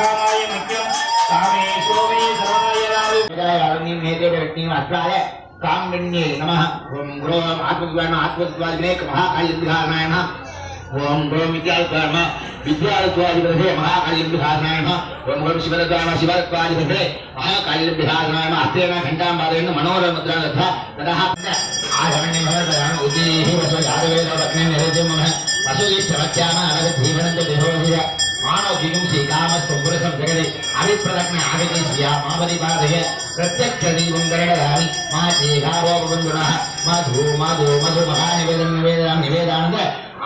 महाराय मह्यं कामेश्वरो मे सर्वनायराय विदायारुण्यं नेते व्यक्तिम् अस्त्राय काम्यन्ये नमः ॐ ग्रोम आत्मविद्वान् आत्मविद्वादिने महाकालिन्द्रहारणाय नमः ॐ ग्रोम विद्यायुक्ताय विद्यायुक्ताधिपते महाकालिन्द्रहारणाय नमः ॐ ग्रोम शिवदत्ताय शिवदत्ताधिपते महाकालिन्द्रहारणाय नमः हस्तेन घण्टां वादयन् मनोरमुद्रा दत्वा अभिप्रदग्न आगति श्रिया मामदिपादय प्रत्यक्ष दीपं गणयामि मा चेघावो बन्धुनः मधु मधु मधु महानिवेदन निवेदनं निवेदानन्द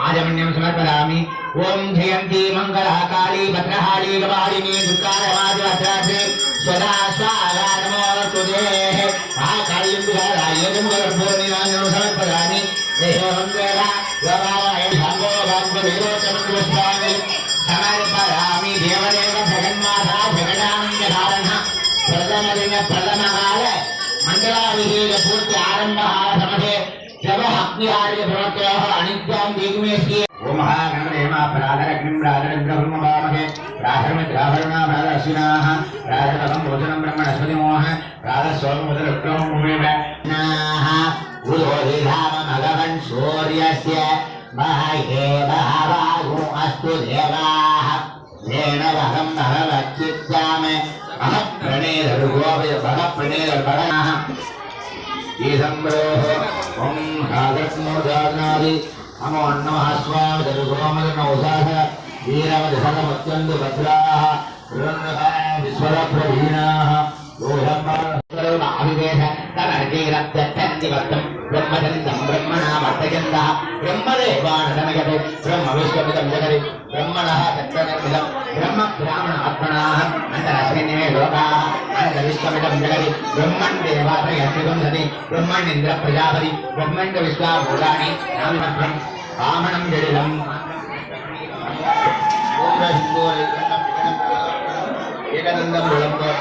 आजमन्यं समर्पयामि ॐ जयन्ती मङ्गला काली भद्रहाली कपालिनी दुर्गारमाजवत्रासे स्वदा स्वाहा नमो तुदेः महाकालीं विहारायं गर्भोनिराजनं समर्पयामि देहमङ्गला गवाय भागो जगह अग्निहार्य भवत्यो अनित्यां दिग्मेष्टि ओम महागणेमा प्राधरग्निं प्राधरग्रह्मवामहे प्राधरमित्राभरणाभरदर्शिनाः प्राधरकं भोजनं ब्रह्मणस्पतिमोह प्राधस्वरमुदरक्रममुमेवः गुरोधिधामभगवन् सूर्यस्य महे बहवागो अस्तु देवाः येन वहं भगवच्चित्यामे अहं प्रणेदर्गोपि भगप्रणेदर्भगणाः ఈశంభ్రోః ఓం రాగత్మోదానాది నమో నమః స్వామిదరుగోమలనౌదాహ వీరమధరమత్యందు భద్రాః. బ్రహ్మణ వర్తయంత బ్రహ్మదేవానమయతి బ్రహ్మ విశ్వమిదం జగతి బ్రహ్మణ చక్రమిదం బ్రహ్మ బ్రాహ్మణ ఆత్మనా అంతరశ్వినే లోకా అంత విశ్వమిదం జగతి బ్రహ్మణ్ దేవాత్మయత్రిగుంధతి బ్రహ్మణ్యింద్ర ప్రజాపతి బ్రహ్మణ్య విశ్వాభూతాని బ్రాహ్మణం జడిలం ఏకదండం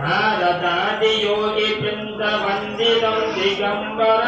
भारतादि योगी वृन्द वन्दितं दिगम्बरं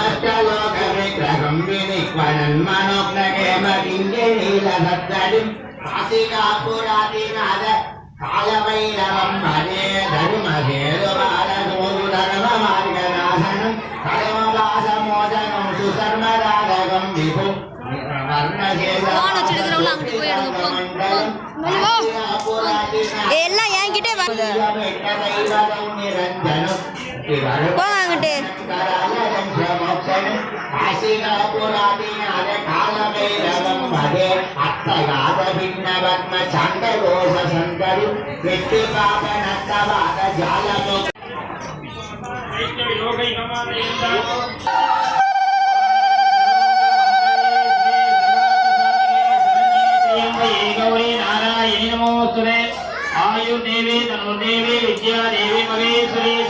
மனோகேம திங்கேல சத்தரும் காசிகாபுராதிநாத காலவைரவம் ஹரே தருமகேது பாலகோது లోకము కాశీన పురాణి అనే కాలభైరవం గౌరీ నారాయణ నమోస్తురే ఆయుర్దేవి తనుర్దేవి విద్యాదేవి మహేశ్వరి.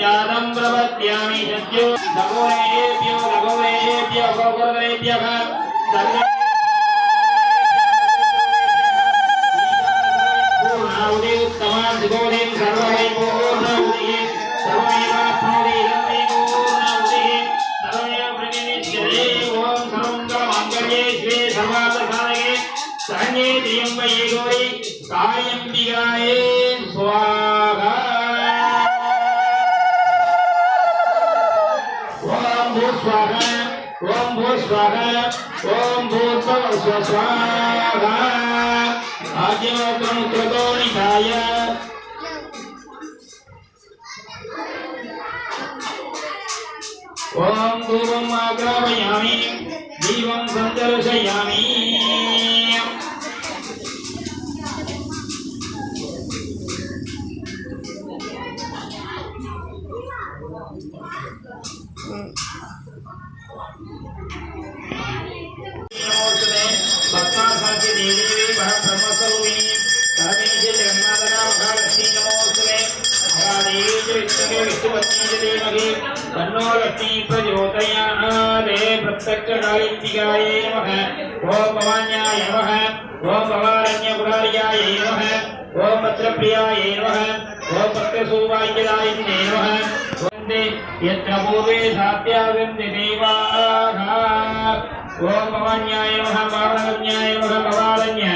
जातं प्रपद्यामि सत्यो नगोरेभ्यो नगोरेभ्यो गोगुरेभ्यः सर्वे पूर्णाहुति उत्तमा सुगोधिं सर्वमै पूर्णाहुतिः सर्वमेवाप्नोति इदं मे पूर्णाहुतिः ॐ सर्वमङ्गलमाङ्गल्ये शिवे सर्वार्थसाधके शरण्ये त्र्यम्बके गौरि कायम्बिकायै ओम ओम भूर्भुव स्वाहा आद्यमोत्रम कृतो निधाय। तन्नो लक्ष्मी प्रचोदयात् प्रत्यक्षकालिन्दिकायै नमः। ॐ भवान्याय नमः। ॐ भवारण्यकुलार्यायै नमः। ॐ पत्रप्रियायै नमः। ॐ पत्रसौभाग्यदायिन्ये नमः। वंदे यत्र पूर्वे सात्यागन्ति देवाः। ओम भवान्याय नमः पावनगम्याय नमः भवारण्य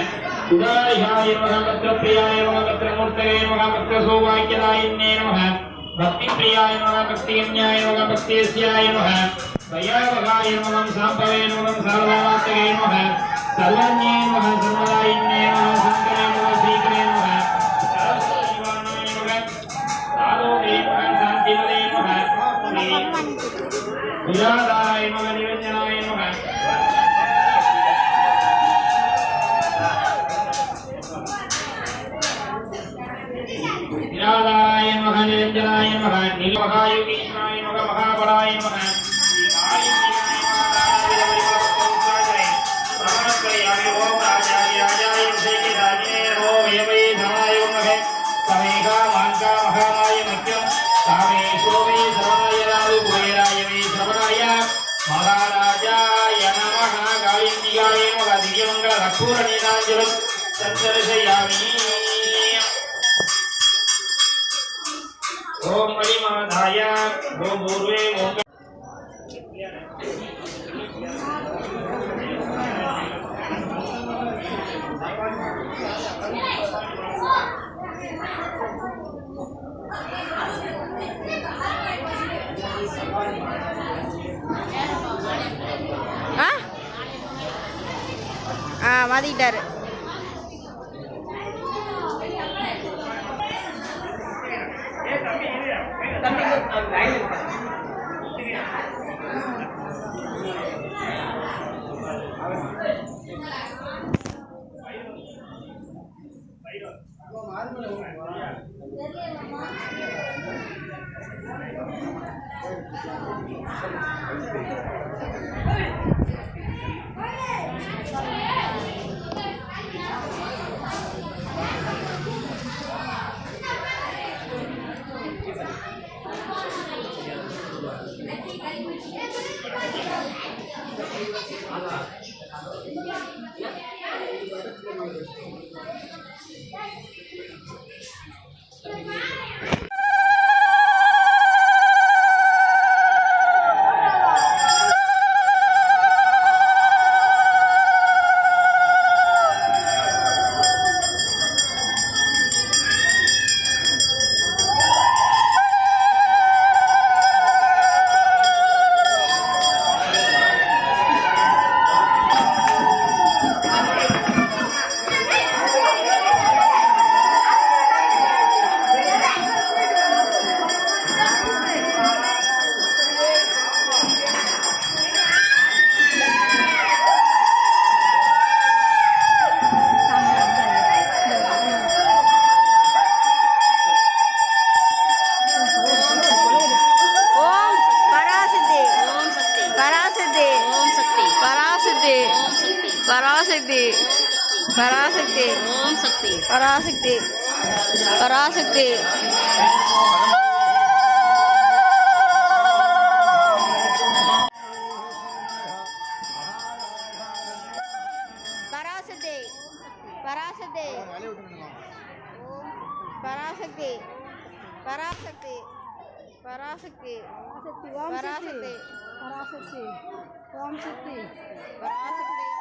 उदायाय नमः, पत्रप्रियाय नमः, पत्रमूर्तये नमः पत्रसौभाग्यदायिन्ये नमः। भक्तिप्रियाय नमः नमः भक्तेस्याय नमः। नमः नमः नमः। सर्वज्ञे नमः नमः, शङ्करे नमः श्रीकरे नमः। सरस्वतीवाणाय नमः। साधोदे नमः शान्तिमदे नमः। नमः नमः। विराधाय नमः नीलमहायोगीश्वराय नमः महाबलाय नमः श्रीकालिन्दिकाय नमः। नारायणवैभवस्तोत्तरे ओम राजाय राजाय ஓம் ஆ? மாத்திக்கிட்டாரு परा सकते ओम सकते परा सकते परा सकते परा सकते परा पराशक्ति पराशक्ति पराशक्ति। ओम शक्ति। पराशक्ति।